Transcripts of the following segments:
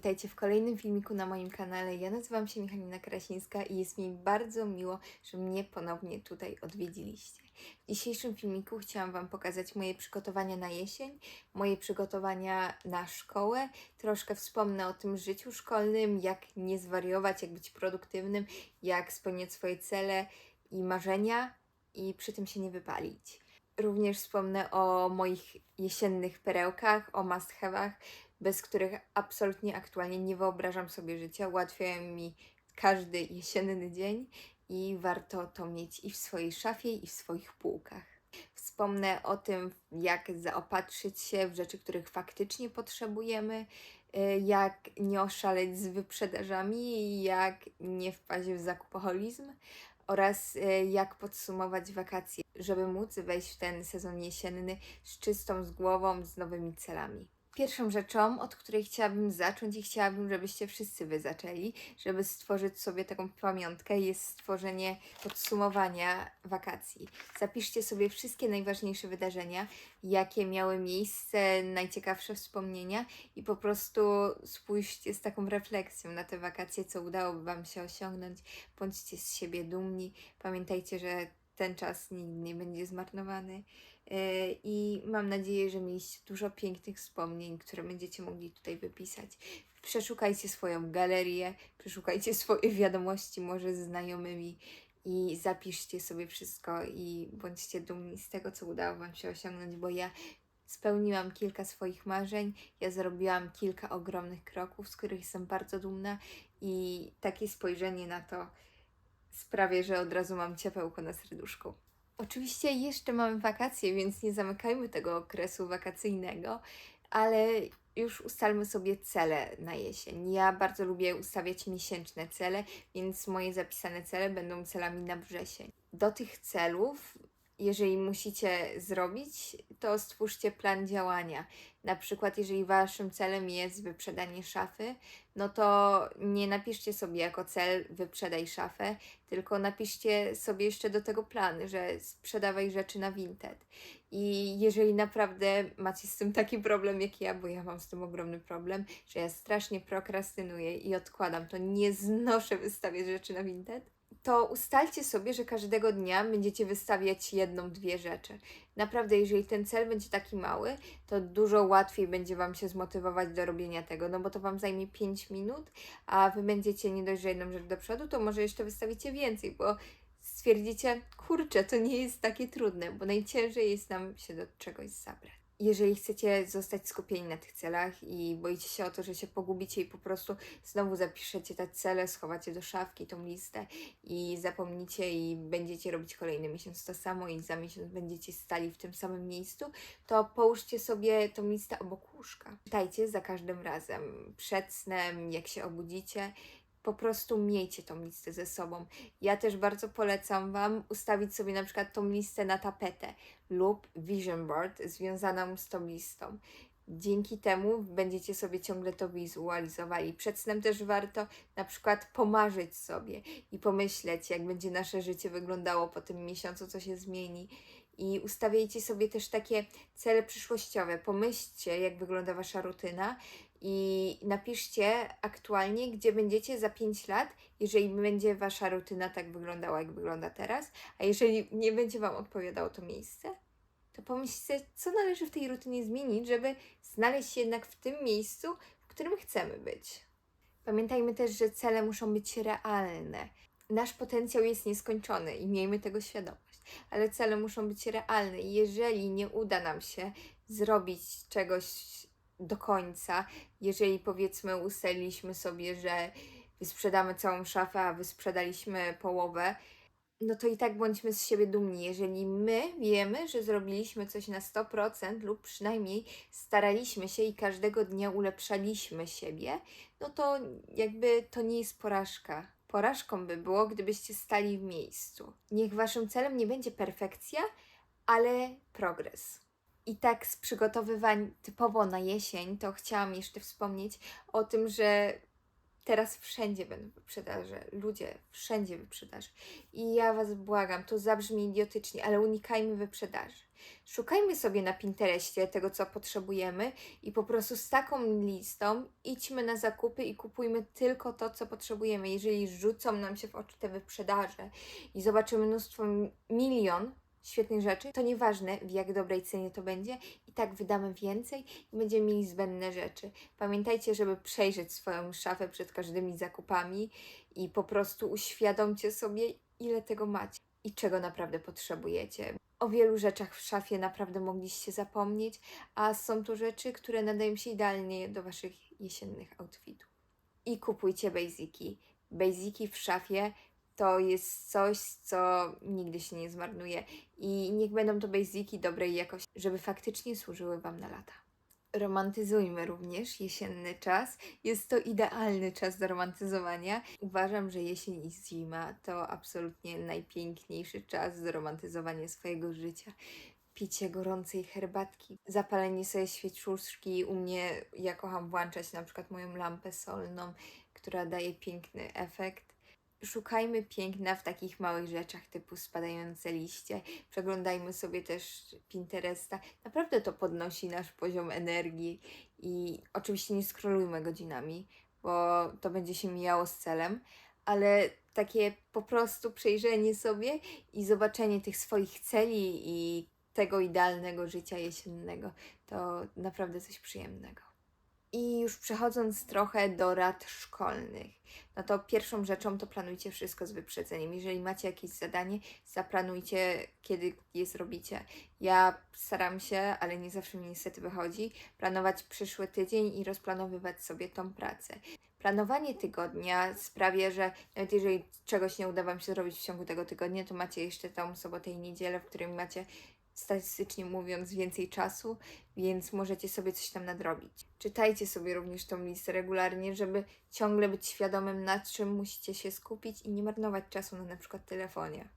witajcie w kolejnym filmiku na moim kanale. Ja nazywam się Michalina Krasińska i jest mi bardzo miło, że mnie ponownie tutaj odwiedziliście. W dzisiejszym filmiku chciałam Wam pokazać moje przygotowania na jesień, moje przygotowania na szkołę. Troszkę wspomnę o tym życiu szkolnym, jak nie zwariować, jak być produktywnym, jak spełniać swoje cele i marzenia i przy tym się nie wypalić. Również wspomnę o moich jesiennych perełkach, o must have'ach, bez których absolutnie aktualnie nie wyobrażam sobie życia. Ułatwiają mi każdy jesienny dzień i warto to mieć i w swojej szafie, i w swoich półkach. Wspomnę o tym, jak zaopatrzyć się w rzeczy, których faktycznie potrzebujemy, y, jak nie oszaleć z wyprzedażami, jak nie wpaść w zakupoholizm oraz y, jak podsumować wakacje, żeby móc wejść w ten sezon jesienny z czystą z głową, z nowymi celami. Pierwszą rzeczą, od której chciałabym zacząć i chciałabym, żebyście wszyscy wy zaczęli, żeby stworzyć sobie taką pamiątkę, jest stworzenie podsumowania wakacji. Zapiszcie sobie wszystkie najważniejsze wydarzenia, jakie miały miejsce, najciekawsze wspomnienia i po prostu spójrzcie z taką refleksją na te wakacje, co udałoby Wam się osiągnąć. Bądźcie z siebie dumni. Pamiętajcie, że ten czas nigdy nie będzie zmarnowany. Yy, I mam nadzieję, że mieliście dużo pięknych wspomnień, które będziecie mogli tutaj wypisać. Przeszukajcie swoją galerię, przeszukajcie swoje wiadomości, może z znajomymi i zapiszcie sobie wszystko i bądźcie dumni z tego, co udało Wam się osiągnąć, bo ja spełniłam kilka swoich marzeń, ja zrobiłam kilka ogromnych kroków, z których jestem bardzo dumna i takie spojrzenie na to sprawia, że od razu mam ciepełko na serduszku. Oczywiście jeszcze mamy wakacje, więc nie zamykajmy tego okresu wakacyjnego, ale już ustalmy sobie cele na jesień. Ja bardzo lubię ustawiać miesięczne cele, więc moje zapisane cele będą celami na wrzesień. Do tych celów, jeżeli musicie zrobić, to stwórzcie plan działania. Na przykład, jeżeli waszym celem jest wyprzedanie szafy, no to nie napiszcie sobie jako cel wyprzedaj szafę, tylko napiszcie sobie jeszcze do tego plan, że sprzedawaj rzeczy na Vinted. I jeżeli naprawdę macie z tym taki problem jak ja, bo ja mam z tym ogromny problem, że ja strasznie prokrastynuję i odkładam, to nie znoszę wystawiać rzeczy na Vinted, to ustalcie sobie, że każdego dnia będziecie wystawiać jedną, dwie rzeczy. Naprawdę, jeżeli ten cel będzie taki mały, to dużo łatwiej będzie Wam się zmotywować do robienia tego, no bo to Wam zajmie 5 minut, a Wy będziecie nie dość, że jedną rzecz do przodu, to może jeszcze wystawicie więcej, bo stwierdzicie, kurczę, to nie jest takie trudne, bo najciężej jest nam się do czegoś zabrać. Jeżeli chcecie zostać skupieni na tych celach i boicie się o to, że się pogubicie i po prostu znowu zapiszecie te cele, schowacie do szafki tą listę i zapomnicie i będziecie robić kolejny miesiąc to samo i za miesiąc będziecie stali w tym samym miejscu, to połóżcie sobie tą listę obok łóżka. Czytajcie za każdym razem, przed snem, jak się obudzicie po prostu miejcie tą listę ze sobą. Ja też bardzo polecam Wam ustawić sobie na przykład tą listę na tapetę lub vision board związaną z tą listą. Dzięki temu będziecie sobie ciągle to wizualizowali. Przed snem też warto na przykład pomarzyć sobie i pomyśleć, jak będzie nasze życie wyglądało po tym miesiącu, co się zmieni. I ustawiajcie sobie też takie cele przyszłościowe. Pomyślcie, jak wygląda Wasza rutyna i napiszcie aktualnie, gdzie będziecie za 5 lat, jeżeli będzie Wasza rutyna tak wyglądała, jak wygląda teraz, a jeżeli nie będzie Wam odpowiadało to miejsce, to pomyślcie, co należy w tej rutynie zmienić, żeby znaleźć się jednak w tym miejscu, w którym chcemy być. Pamiętajmy też, że cele muszą być realne. Nasz potencjał jest nieskończony i miejmy tego świadomość, ale cele muszą być realne. I jeżeli nie uda nam się zrobić czegoś do końca, jeżeli powiedzmy ustaliliśmy sobie, że wysprzedamy całą szafę, a wysprzedaliśmy połowę, no to i tak bądźmy z siebie dumni. Jeżeli my wiemy, że zrobiliśmy coś na 100% lub przynajmniej staraliśmy się i każdego dnia ulepszaliśmy siebie, no to jakby to nie jest porażka. Porażką by było, gdybyście stali w miejscu. Niech waszym celem nie będzie perfekcja, ale progres. I tak z przygotowywań typowo na jesień, to chciałam jeszcze wspomnieć o tym, że teraz wszędzie będą wyprzedaże. Ludzie, wszędzie wyprzedaże. I ja Was błagam, to zabrzmi idiotycznie, ale unikajmy wyprzedaży. Szukajmy sobie na Pinterestie tego, co potrzebujemy i po prostu z taką listą idźmy na zakupy i kupujmy tylko to, co potrzebujemy. Jeżeli rzucą nam się w oczy te wyprzedaże i zobaczymy mnóstwo, milion świetnych rzeczy, to nieważne w jak dobrej cenie to będzie, i tak wydamy więcej i będziemy mieli zbędne rzeczy. Pamiętajcie, żeby przejrzeć swoją szafę przed każdymi zakupami i po prostu uświadomcie sobie, ile tego macie i czego naprawdę potrzebujecie. O wielu rzeczach w szafie naprawdę mogliście zapomnieć, a są to rzeczy, które nadają się idealnie do Waszych jesiennych outfitów. I kupujcie basiki. Basiki w szafie to jest coś, co nigdy się nie zmarnuje. I niech będą to basiki dobrej jakości, żeby faktycznie służyły Wam na lata. Romantyzujmy również jesienny czas. Jest to idealny czas do romantyzowania. Uważam, że jesień i zima to absolutnie najpiękniejszy czas do romantyzowania swojego życia. Picie gorącej herbatki, zapalenie sobie świeczuszki. U mnie ja kocham włączać na przykład moją lampę solną, która daje piękny efekt szukajmy piękna w takich małych rzeczach typu spadające liście. Przeglądajmy sobie też Pinteresta. Naprawdę to podnosi nasz poziom energii i oczywiście nie skrolujmy godzinami, bo to będzie się mijało z celem, ale takie po prostu przejrzenie sobie i zobaczenie tych swoich celi i tego idealnego życia jesiennego to naprawdę coś przyjemnego. I już przechodząc trochę do rad szkolnych, no to pierwszą rzeczą to planujcie wszystko z wyprzedzeniem. Jeżeli macie jakieś zadanie, zaplanujcie, kiedy je zrobicie. Ja staram się, ale nie zawsze mi niestety wychodzi, planować przyszły tydzień i rozplanowywać sobie tą pracę. Planowanie tygodnia sprawia, że nawet jeżeli czegoś nie uda Wam się zrobić w ciągu tego tygodnia, to macie jeszcze tą sobotę i niedzielę, w którym macie statystycznie mówiąc więcej czasu, więc możecie sobie coś tam nadrobić. Czytajcie sobie również tą listę regularnie, żeby ciągle być świadomym, nad czym musicie się skupić i nie marnować czasu na na przykład telefonie.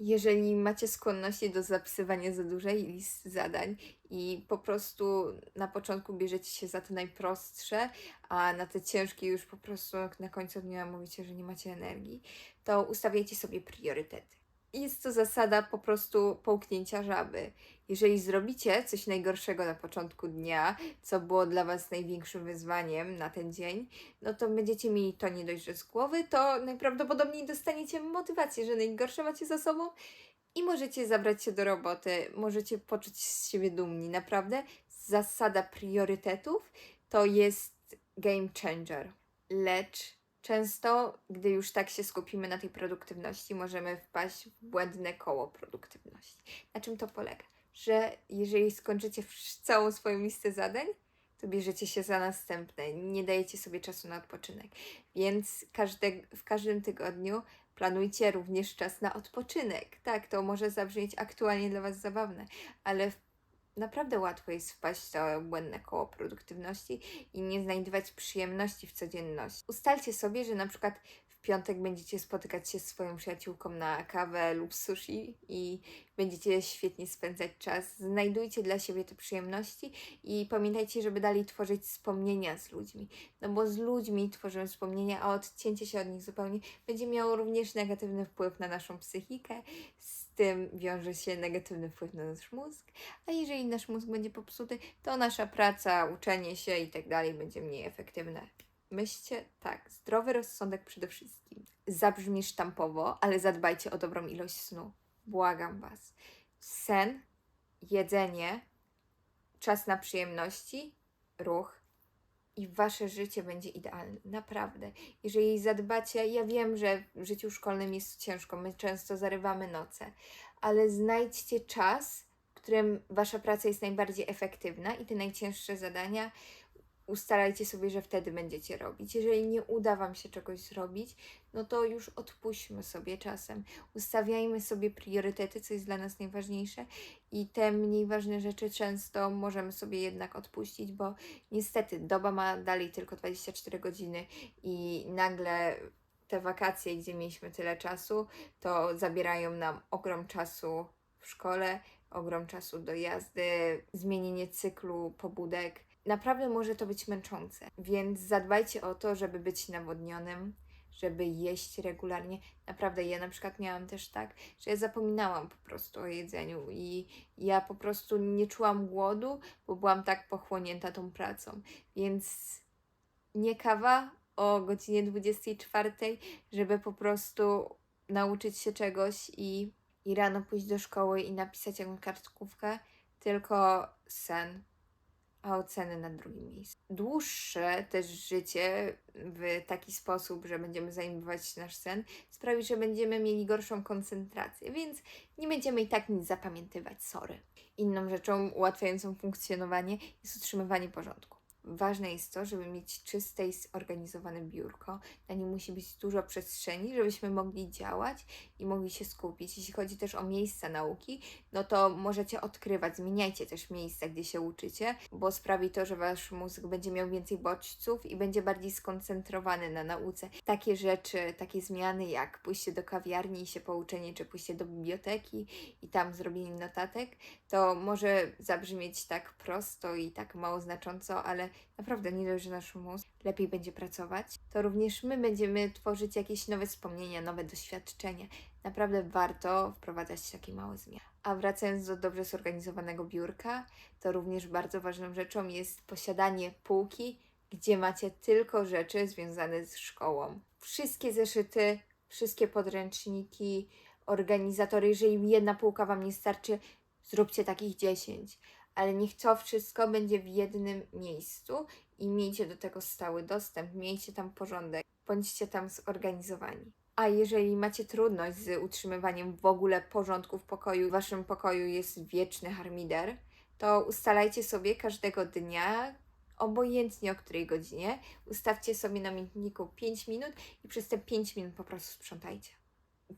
Jeżeli macie skłonności do zapisywania za dużej listy zadań i po prostu na początku bierzecie się za te najprostsze, a na te ciężkie już po prostu na końcu dnia mówicie, że nie macie energii, to ustawiajcie sobie priorytety jest to zasada po prostu połknięcia żaby. Jeżeli zrobicie coś najgorszego na początku dnia, co było dla Was największym wyzwaniem na ten dzień, no to będziecie mieli to nie dość, że z głowy, to najprawdopodobniej dostaniecie motywację, że najgorsze macie za sobą i możecie zabrać się do roboty, możecie poczuć z siebie dumni. Naprawdę zasada priorytetów to jest game changer. Lecz Często, gdy już tak się skupimy na tej produktywności, możemy wpaść w błędne koło produktywności. Na czym to polega? Że jeżeli skończycie całą swoją listę zadań, to bierzecie się za następne, nie dajecie sobie czasu na odpoczynek. Więc każde, w każdym tygodniu planujcie również czas na odpoczynek. Tak, to może zabrzmieć aktualnie dla Was zabawne, ale w naprawdę łatwo jest wpaść w to błędne koło produktywności i nie znajdować przyjemności w codzienności. Ustalcie sobie, że na przykład w piątek będziecie spotykać się z swoją przyjaciółką na kawę lub sushi i będziecie świetnie spędzać czas. Znajdujcie dla siebie te przyjemności i pamiętajcie, żeby dalej tworzyć wspomnienia z ludźmi. No bo z ludźmi tworzymy wspomnienia, a odcięcie się od nich zupełnie będzie miało również negatywny wpływ na naszą psychikę. Tym wiąże się negatywny wpływ na nasz mózg, a jeżeli nasz mózg będzie popsuty, to nasza praca, uczenie się i tak dalej będzie mniej efektywne. Myślcie tak, zdrowy rozsądek przede wszystkim. Zabrzmi sztampowo, ale zadbajcie o dobrą ilość snu. Błagam Was. Sen, jedzenie, czas na przyjemności, ruch i Wasze życie będzie idealne. Naprawdę. Jeżeli zadbacie, ja wiem, że w życiu szkolnym jest ciężko, my często zarywamy noce, ale znajdźcie czas, w którym Wasza praca jest najbardziej efektywna i te najcięższe zadania ustalajcie sobie, że wtedy będziecie robić. Jeżeli nie uda Wam się czegoś zrobić, no to już odpuśćmy sobie czasem. Ustawiajmy sobie priorytety, co jest dla nas najważniejsze i te mniej ważne rzeczy często możemy sobie jednak odpuścić, bo niestety doba ma dalej tylko 24 godziny i nagle te wakacje, gdzie mieliśmy tyle czasu, to zabierają nam ogrom czasu w szkole, ogrom czasu do jazdy, zmienienie cyklu pobudek. Naprawdę może to być męczące, więc zadbajcie o to, żeby być nawodnionym, żeby jeść regularnie. Naprawdę, ja na przykład miałam też tak, że ja zapominałam po prostu o jedzeniu i ja po prostu nie czułam głodu, bo byłam tak pochłonięta tą pracą. Więc nie kawa o godzinie 24, żeby po prostu nauczyć się czegoś i, i rano pójść do szkoły i napisać jakąś kartkówkę, tylko sen, a oceny na drugim miejscu. Dłuższe też życie w taki sposób, że będziemy zajmować nasz sen, sprawi, że będziemy mieli gorszą koncentrację, więc nie będziemy i tak nic zapamiętywać, sorry. Inną rzeczą ułatwiającą funkcjonowanie jest utrzymywanie porządku. Ważne jest to, żeby mieć czyste i zorganizowane biurko. Na nim musi być dużo przestrzeni, żebyśmy mogli działać i mogli się skupić. Jeśli chodzi też o miejsca nauki, no to możecie odkrywać, zmieniajcie też miejsca, gdzie się uczycie, bo sprawi to, że wasz mózg będzie miał więcej bodźców i będzie bardziej skoncentrowany na nauce. Takie rzeczy, takie zmiany jak pójście do kawiarni i się pouczenie, czy pójście do biblioteki i tam zrobienie notatek, to może zabrzmieć tak prosto i tak mało znacząco, ale naprawdę nie dość, że nasz mózg lepiej będzie pracować, to również my będziemy tworzyć jakieś nowe wspomnienia, nowe doświadczenia. Naprawdę warto wprowadzać takie małe zmiany. A wracając do dobrze zorganizowanego biurka, to również bardzo ważną rzeczą jest posiadanie półki, gdzie macie tylko rzeczy związane z szkołą. Wszystkie zeszyty, wszystkie podręczniki, organizatory, jeżeli jedna półka Wam nie starczy, zróbcie takich 10 ale niech to wszystko będzie w jednym miejscu i miejcie do tego stały dostęp, miejcie tam porządek, bądźcie tam zorganizowani. A jeżeli macie trudność z utrzymywaniem w ogóle porządku w pokoju, w waszym pokoju jest wieczny harmider, to ustalajcie sobie każdego dnia, obojętnie o której godzinie, ustawcie sobie na minutniku 5 minut i przez te 5 minut po prostu sprzątajcie.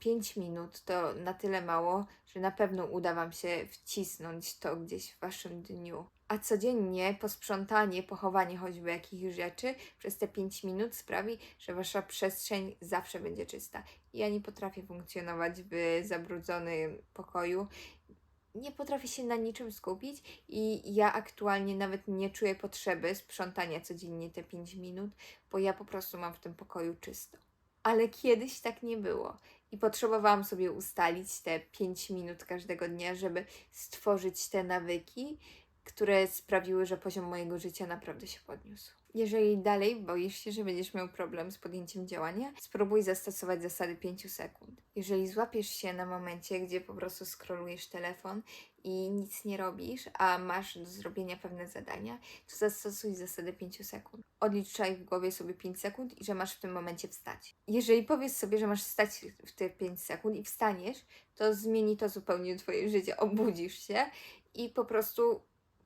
5 minut to na tyle mało, że na pewno uda Wam się wcisnąć to gdzieś w Waszym dniu. A codziennie posprzątanie, pochowanie choćby jakichś rzeczy przez te 5 minut sprawi, że Wasza przestrzeń zawsze będzie czysta. Ja nie potrafię funkcjonować w zabrudzonym pokoju. Nie potrafię się na niczym skupić i ja aktualnie nawet nie czuję potrzeby sprzątania codziennie te 5 minut, bo ja po prostu mam w tym pokoju czysto. Ale kiedyś tak nie było i potrzebowałam sobie ustalić te 5 minut każdego dnia, żeby stworzyć te nawyki, które sprawiły, że poziom mojego życia naprawdę się podniósł. Jeżeli dalej boisz się, że będziesz miał problem z podjęciem działania, spróbuj zastosować zasady 5 sekund. Jeżeli złapiesz się na momencie, gdzie po prostu scrollujesz telefon i nic nie robisz, a masz do zrobienia pewne zadania, to zastosuj zasadę 5 sekund. Odliczaj w głowie sobie 5 sekund i że masz w tym momencie wstać. Jeżeli powiesz sobie, że masz wstać w te 5 sekund i wstaniesz, to zmieni to zupełnie Twoje życie. Obudzisz się i po prostu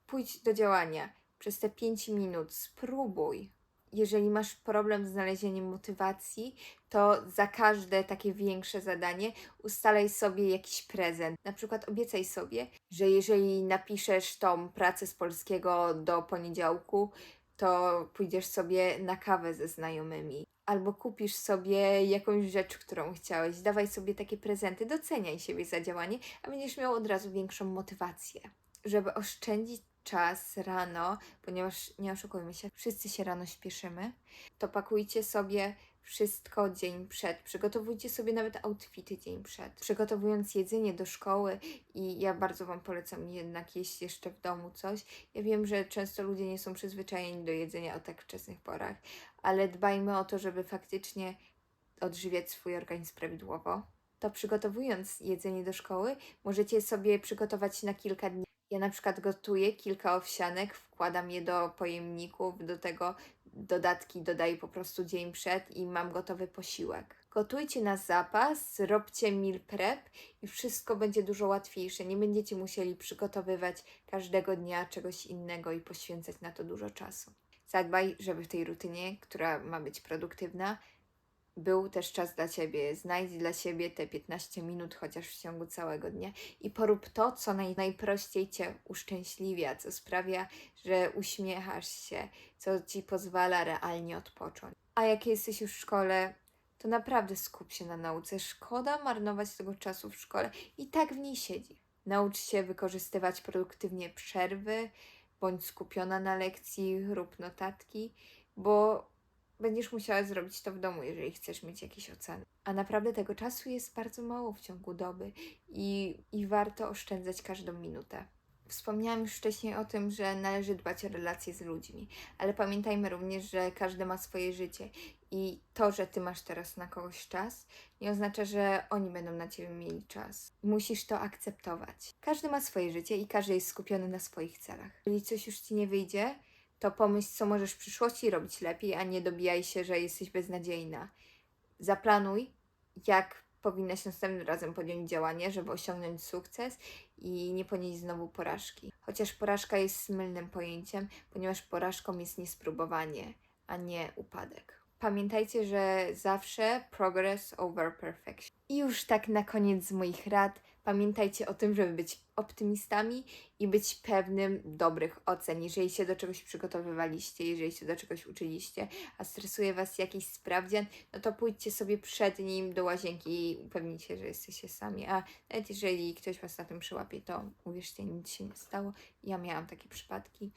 pójdź do działania przez te 5 minut. Spróbuj. Jeżeli masz problem z znalezieniem motywacji, to za każde takie większe zadanie ustalaj sobie jakiś prezent. Na przykład obiecaj sobie, że jeżeli napiszesz tą pracę z polskiego do poniedziałku, to pójdziesz sobie na kawę ze znajomymi. Albo kupisz sobie jakąś rzecz, którą chciałeś. Dawaj sobie takie prezenty, doceniaj siebie za działanie, a będziesz miał od razu większą motywację. Żeby oszczędzić czas rano, ponieważ nie oszukujmy się, wszyscy się rano śpieszymy, to pakujcie sobie wszystko dzień przed. Przygotowujcie sobie nawet outfity dzień przed. Przygotowując jedzenie do szkoły i ja bardzo Wam polecam jednak jeść jeszcze w domu coś. Ja wiem, że często ludzie nie są przyzwyczajeni do jedzenia o tak wczesnych porach, ale dbajmy o to, żeby faktycznie odżywiać swój organizm prawidłowo. To przygotowując jedzenie do szkoły, możecie sobie przygotować na kilka dni ja na przykład gotuję kilka owsianek, wkładam je do pojemników, do tego dodatki dodaję po prostu dzień przed i mam gotowy posiłek. Gotujcie na zapas, robcie meal prep i wszystko będzie dużo łatwiejsze. Nie będziecie musieli przygotowywać każdego dnia czegoś innego i poświęcać na to dużo czasu. Zadbaj, żeby w tej rutynie, która ma być produktywna, był też czas dla Ciebie. Znajdź dla siebie te 15 minut chociaż w ciągu całego dnia i porób to, co naj, najprościej Cię uszczęśliwia, co sprawia, że uśmiechasz się, co Ci pozwala realnie odpocząć. A jak jesteś już w szkole, to naprawdę skup się na nauce. Szkoda marnować tego czasu w szkole i tak w niej siedzi. Naucz się wykorzystywać produktywnie przerwy, bądź skupiona na lekcji, rób notatki, bo będziesz musiała zrobić to w domu, jeżeli chcesz mieć jakieś oceny. A naprawdę tego czasu jest bardzo mało w ciągu doby i, i warto oszczędzać każdą minutę. Wspomniałam już wcześniej o tym, że należy dbać o relacje z ludźmi, ale pamiętajmy również, że każdy ma swoje życie i to, że ty masz teraz na kogoś czas, nie oznacza, że oni będą na ciebie mieli czas. Musisz to akceptować. Każdy ma swoje życie i każdy jest skupiony na swoich celach. Jeżeli coś już ci nie wyjdzie, to pomyśl, co możesz w przyszłości robić lepiej, a nie dobijaj się, że jesteś beznadziejna. Zaplanuj, jak powinnaś następnym razem podjąć działanie, żeby osiągnąć sukces i nie ponieść znowu porażki. Chociaż porażka jest mylnym pojęciem, ponieważ porażką jest niespróbowanie, a nie upadek. Pamiętajcie, że zawsze progress over perfection. I już tak na koniec z moich rad, pamiętajcie o tym, żeby być optymistami i być pewnym dobrych ocen. Jeżeli się do czegoś przygotowywaliście, jeżeli się do czegoś uczyliście, a stresuje Was jakiś sprawdzian, no to pójdźcie sobie przed nim do łazienki i upewnijcie, że jesteście sami. A nawet jeżeli ktoś Was na tym przyłapie, to uwierzcie, nic się nie stało. Ja miałam takie przypadki.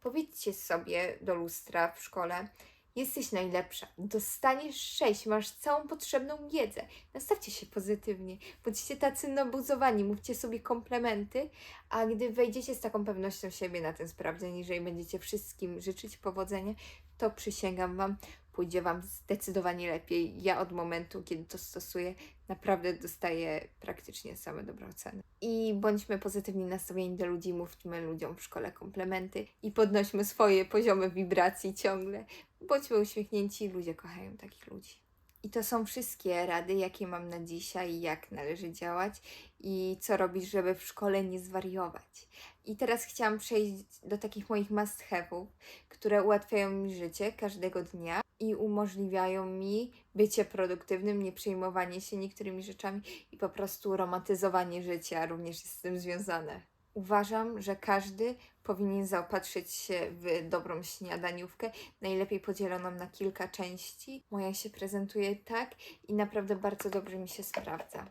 Powiedzcie sobie do lustra w szkole, Jesteś najlepsza. Dostaniesz 6, masz całą potrzebną wiedzę. Nastawcie się pozytywnie. Bądźcie tacy nabuzowani, mówcie sobie komplementy, a gdy wejdziecie z taką pewnością siebie na ten sprawdzian, jeżeli będziecie wszystkim życzyć powodzenia, to przysięgam Wam, pójdzie Wam zdecydowanie lepiej. Ja od momentu, kiedy to stosuję, naprawdę dostaję praktycznie same dobre oceny. I bądźmy pozytywnie nastawieni do ludzi, mówmy ludziom w szkole komplementy i podnośmy swoje poziomy wibracji ciągle. Bądźmy uśmiechnięci, ludzie kochają takich ludzi. I to są wszystkie rady, jakie mam na dzisiaj, jak należy działać i co robić, żeby w szkole nie zwariować. I teraz chciałam przejść do takich moich must have'ów, które ułatwiają mi życie każdego dnia i umożliwiają mi bycie produktywnym, nie przejmowanie się niektórymi rzeczami i po prostu romantyzowanie życia również jest z tym związane. Uważam, że każdy powinien zaopatrzyć się w dobrą śniadaniówkę, najlepiej podzieloną na kilka części. Moja się prezentuje tak i naprawdę bardzo dobrze mi się sprawdza.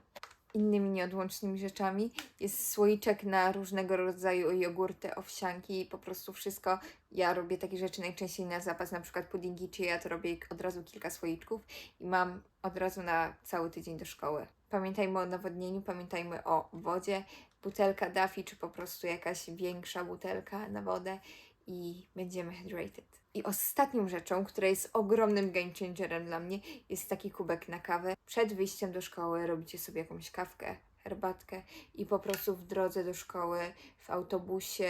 Innymi nieodłącznymi rzeczami jest słoiczek na różnego rodzaju jogurty, owsianki i po prostu wszystko. Ja robię takie rzeczy najczęściej na zapas, na przykład puddingi, czy ja to robię od razu kilka słoiczków i mam od razu na cały tydzień do szkoły. Pamiętajmy o nawodnieniu, pamiętajmy o wodzie, butelka Daffy, czy po prostu jakaś większa butelka na wodę i będziemy hydrated. I ostatnią rzeczą, która jest ogromnym game changerem dla mnie, jest taki kubek na kawę. Przed wyjściem do szkoły robicie sobie jakąś kawkę, herbatkę i po prostu w drodze do szkoły, w autobusie,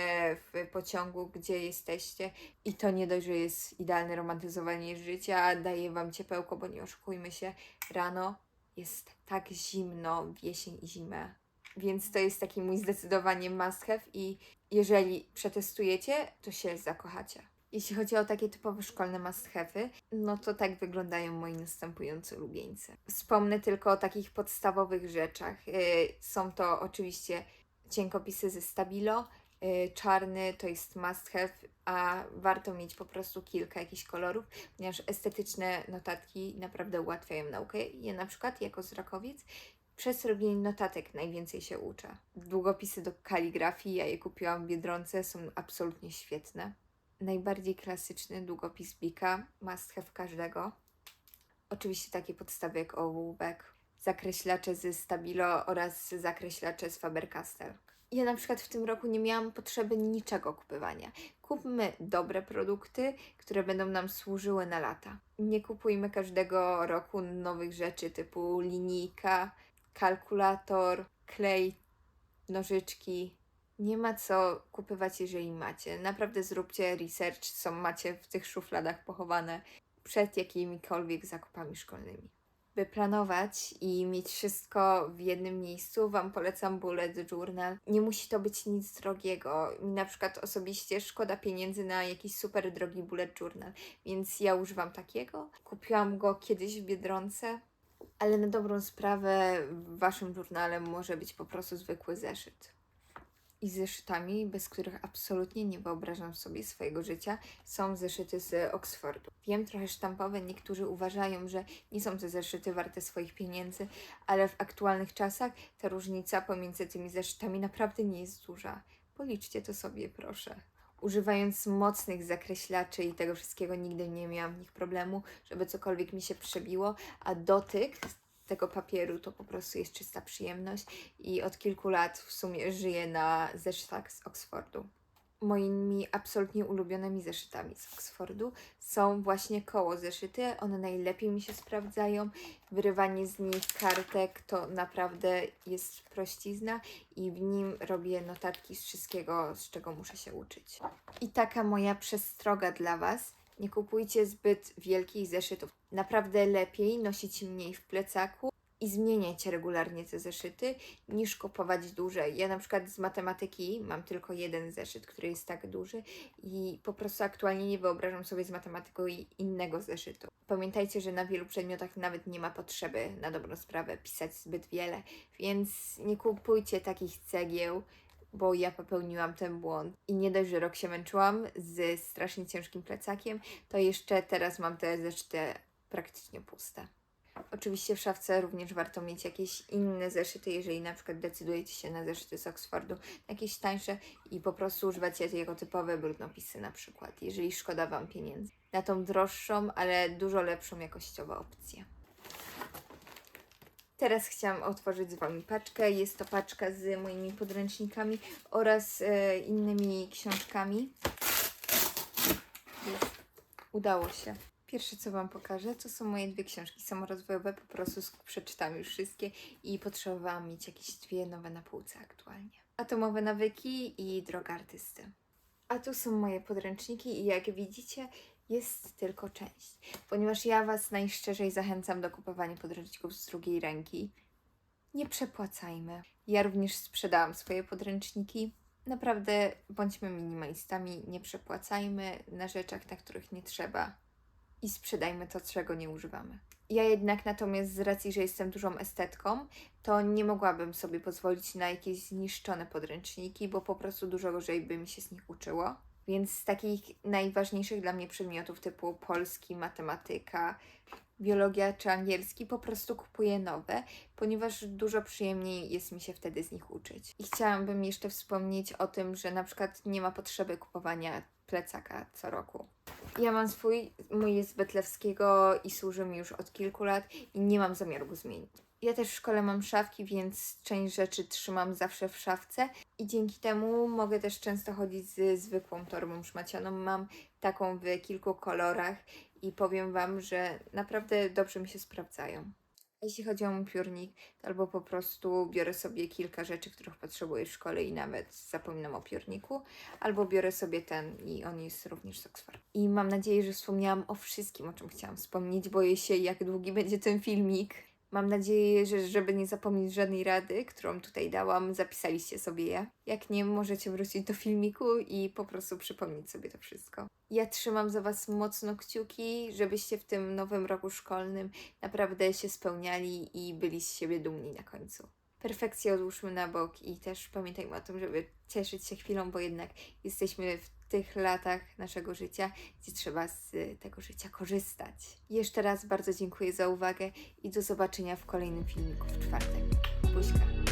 w pociągu, gdzie jesteście. I to nie dość, że jest idealne romantyzowanie życia, daje Wam ciepełko, bo nie oszukujmy się, rano jest tak zimno w jesień i zimę. Więc to jest taki mój zdecydowanie must have i jeżeli przetestujecie, to się zakochacie. Jeśli chodzi o takie typowe szkolne must have'y, no to tak wyglądają moi następujące ulubieńce. Wspomnę tylko o takich podstawowych rzeczach. Yy, Są to oczywiście cienkopisy ze Stabilo, yy, czarny to jest must have, a warto mieć po prostu kilka jakichś kolorów, ponieważ estetyczne notatki naprawdę ułatwiają naukę. Ja na przykład jako zrakowiec przez robienie notatek najwięcej się uczę. Długopisy do kaligrafii, ja je kupiłam w Biedronce, są absolutnie świetne. Najbardziej klasyczny długopis Bika, must have każdego. Oczywiście takie podstawy jak ołówek, zakreślacze ze Stabilo oraz zakreślacze z Faber-Castell. Ja na przykład w tym roku nie miałam potrzeby niczego kupywania. Kupmy dobre produkty, które będą nam służyły na lata. Nie kupujmy każdego roku nowych rzeczy typu linijka, kalkulator, klej, nożyczki. Nie ma co kupywać, jeżeli macie. Naprawdę zróbcie research, co macie w tych szufladach pochowane przed jakimikolwiek zakupami szkolnymi. By planować i mieć wszystko w jednym miejscu, Wam polecam Bullet Journal. Nie musi to być nic drogiego. Mi na przykład osobiście szkoda pieniędzy na jakiś super drogi Bullet Journal, więc ja używam takiego. Kupiłam go kiedyś w Biedronce, ale na dobrą sprawę w Waszym journale może być po prostu zwykły zeszyt. I zeszytami, bez których absolutnie nie wyobrażam sobie swojego życia, są zeszyty z Oxfordu. Wiem, trochę sztampowe, niektórzy uważają, że nie są te zeszyty warte swoich pieniędzy, ale w aktualnych czasach ta różnica pomiędzy tymi zeszytami naprawdę nie jest duża. Policzcie to sobie, proszę. Używając mocnych zakreślaczy i tego wszystkiego nigdy nie miałam w nich problemu, żeby cokolwiek mi się przebiło, a dotyk tego papieru to po prostu jest czysta przyjemność i od kilku lat w sumie żyję na zeszytach z Oxfordu. Moimi absolutnie ulubionymi zeszytami z Oxfordu są właśnie koło zeszyty. One najlepiej mi się sprawdzają. Wyrywanie z nich kartek to naprawdę jest prościzna i w nim robię notatki z wszystkiego, z czego muszę się uczyć. I taka moja przestroga dla Was. Nie kupujcie zbyt wielkich zeszytów. Naprawdę lepiej nosić mniej w plecaku i zmieniajcie regularnie te zeszyty, niż kupować duże. Ja na przykład z matematyki mam tylko jeden zeszyt, który jest tak duży i po prostu aktualnie nie wyobrażam sobie z matematyką innego zeszytu. Pamiętajcie, że na wielu przedmiotach nawet nie ma potrzeby na dobrą sprawę pisać zbyt wiele, więc nie kupujcie takich cegieł, bo ja popełniłam ten błąd. I nie dość, że rok się męczyłam z strasznie ciężkim plecakiem, to jeszcze teraz mam te zeszyty praktycznie puste. Oczywiście w szafce również warto mieć jakieś inne zeszyty, jeżeli na przykład decydujecie się na zeszyty z Oxfordu, jakieś tańsze i po prostu używacie jako typowe brudnopisy na przykład, jeżeli szkoda Wam pieniędzy. Na tą droższą, ale dużo lepszą jakościowo opcję. Teraz chciałam otworzyć z Wami paczkę. Jest to paczka z moimi podręcznikami oraz e, innymi książkami. Jest. Udało się. Pierwsze, co Wam pokażę, to są moje dwie książki samorozwojowe. Po prostu przeczytam już wszystkie i potrzebowałam mieć jakieś dwie nowe na półce aktualnie. Atomowe nawyki i droga artysty. A tu są moje podręczniki i jak widzicie, jest tylko część. Ponieważ ja Was najszczerzej zachęcam do kupowania podręczników z drugiej ręki. Nie przepłacajmy. Ja również sprzedałam swoje podręczniki. Naprawdę bądźmy minimalistami, nie przepłacajmy na rzeczach, na których nie trzeba i sprzedajmy to, czego nie używamy. Ja jednak natomiast z racji, że jestem dużą estetką, to nie mogłabym sobie pozwolić na jakieś zniszczone podręczniki, bo po prostu dużo gorzej by mi się z nich uczyło. Więc z takich najważniejszych dla mnie przedmiotów typu polski, matematyka, biologia czy angielski po prostu kupuję nowe, ponieważ dużo przyjemniej jest mi się wtedy z nich uczyć. I chciałabym jeszcze wspomnieć o tym, że na przykład nie ma potrzeby kupowania plecaka co roku. Ja mam swój, mój jest z Betlewskiego i służy mi już od kilku lat i nie mam zamiaru go zmienić. Ja też w szkole mam szafki, więc część rzeczy trzymam zawsze w szafce i dzięki temu mogę też często chodzić z zwykłą torbą szmacianą. Mam taką w kilku kolorach i powiem Wam, że naprawdę dobrze mi się sprawdzają. Jeśli chodzi o mój piórnik, albo po prostu biorę sobie kilka rzeczy, których potrzebuję w szkole i nawet zapominam o piórniku, albo biorę sobie ten i on jest również z Oxford. I mam nadzieję, że wspomniałam o wszystkim, o czym chciałam wspomnieć. Boję się, jak długi będzie ten filmik. Mam nadzieję, że żeby nie zapomnieć żadnej rady, którą tutaj dałam, zapisaliście sobie je. Jak nie, możecie wrócić do filmiku i po prostu przypomnieć sobie to wszystko. Ja trzymam za Was mocno kciuki, żebyście w tym nowym roku szkolnym naprawdę się spełniali i byli z siebie dumni na końcu. Perfekcję odłóżmy na bok i też pamiętajmy o tym, żeby cieszyć się chwilą, bo jednak jesteśmy w tych latach naszego życia, gdzie trzeba z tego życia korzystać. Jeszcze raz bardzo dziękuję za uwagę i do zobaczenia w kolejnym filmiku w czwartek. Buźka.